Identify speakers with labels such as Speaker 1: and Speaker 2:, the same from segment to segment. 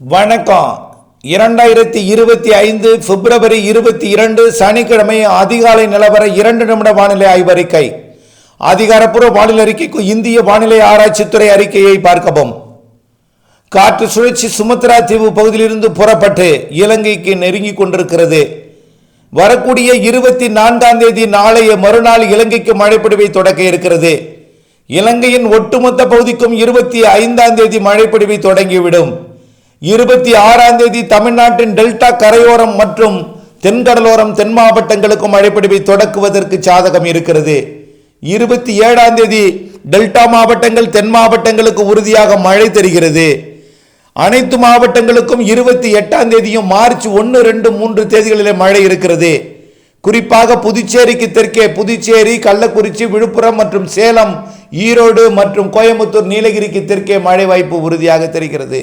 Speaker 1: வணக்கம். இரண்டாயிரத்தி இருபத்தி ஐந்து பிப்ரவரி இருபத்தி இரண்டு சனிக்கிழமை அதிகாலை நிலவர இரண்டு நிமிட வானிலை ஆய்வறிக்கை. அதிகாரப்பூர்வ வானிலை அறிக்கைக்கு இந்திய வானிலை ஆராய்ச்சித்துறை அறிக்கையை பார்க்கவும். காற்று சுழற்சி சுமத்ரா தீவு பகுதியிலிருந்து புறப்பட்டு இலங்கைக்கு நெருங்கிக் கொண்டிருக்கிறது. வரக்கூடிய இருபத்தி நான்காம் தேதி நாளைய மறுநாள் இலங்கைக்கு மழைப்பிடிவை தொடக்க இருக்கிறது. இலங்கையின் ஒட்டுமொத்த பகுதிக்கும் இருபத்தி ஐந்தாம் தேதி மழைப்பிடிவை தொடங்கிவிடும். இருபத்தி ஆறாம் தேதி தமிழ்நாட்டின் டெல்டா கரையோரம் மற்றும் தென்கடலோரம் தென் மாவட்டங்களுக்கும் மழைப்பொழிவை தொடக்குவதற்கு சாதகம் இருக்கிறது. இருபத்தி ஏழாம் தேதி டெல்டா மாவட்டங்கள் தென் மாவட்டங்களுக்கு உறுதியாக மழை தெரிகிறது. அனைத்து மாவட்டங்களுக்கும் இருபத்தி எட்டாம் தேதியும் மார்ச் ஒன்று ரெண்டு மூன்று தேதிகளிலே மழை இருக்கிறது. குறிப்பாக புதுச்சேரிக்கு தெற்கே புதுச்சேரி கள்ளக்குறிச்சி விழுப்புரம் மற்றும் சேலம் ஈரோடு மற்றும் கோயம்புத்தூர் நீலகிரிக்கு தெற்கே மழை வாய்ப்பு உறுதியாக தெரிகிறது.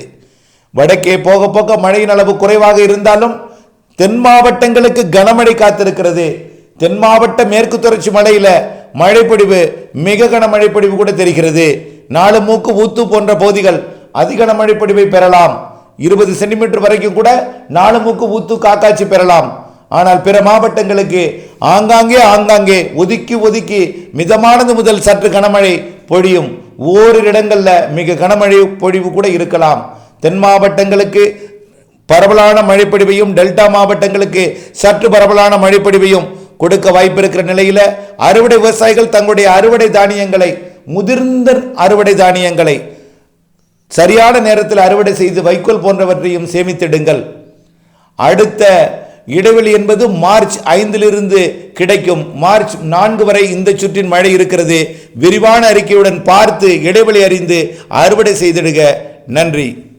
Speaker 1: வடக்கே போக போக மழையின் அளவு குறைவாக இருந்தாலும் தென் மாவட்டங்களுக்கு கனமழை காத்திருக்கிறது. தென் மாவட்ட மேற்கு தொடர்ச்சி மலையில் மழைப்பொழிவு மிக கனமழை கூட தெரிகிறது. நாலு மூக்கு ஊத்து போன்ற பகுதிகள் அதிகன மழைப்பொழிவை பெறலாம். இருபது சென்டிமீட்டர் வரைக்கும் கூட நாலு மூக்கு ஊத்து காக்காட்சி பெறலாம். ஆனால் பிற மாவட்டங்களுக்கு ஆங்காங்கே ஆங்காங்கே ஒதுக்கி ஒதுக்கி மிதமானது முதல் சற்று கனமழை பொழியும். ஓரிரு இடங்களில் மிக கனமழை பொழிவு கூட இருக்கலாம். தென் மாவட்டங்களுக்கு பரவலான மழைப்பொழிவையும் டெல்டா மாவட்டங்களுக்கு சற்று பரவலான மழைப்பொழிவையும் கொடுக்க வாய்ப்பு இருக்கிற அறுவடை விவசாயிகள் தங்களுடைய அறுவடை தானியங்களை முதிர்ந்த அறுவடை தானியங்களை சரியான நேரத்தில் அறுவடை செய்து வைக்கோல் போன்றவற்றையும் சேமித்திடுங்கள். அடுத்த இடைவெளி என்பது மார்ச் ஐந்திலிருந்து கிடைக்கும். மார்ச் நான்கு வரை இந்த சுற்றின் மழை இருக்கிறது. விரிவான அறிக்கையுடன் பார்த்து இடைவெளி அறிந்து அறுவடை செய்திடுக. நன்றி.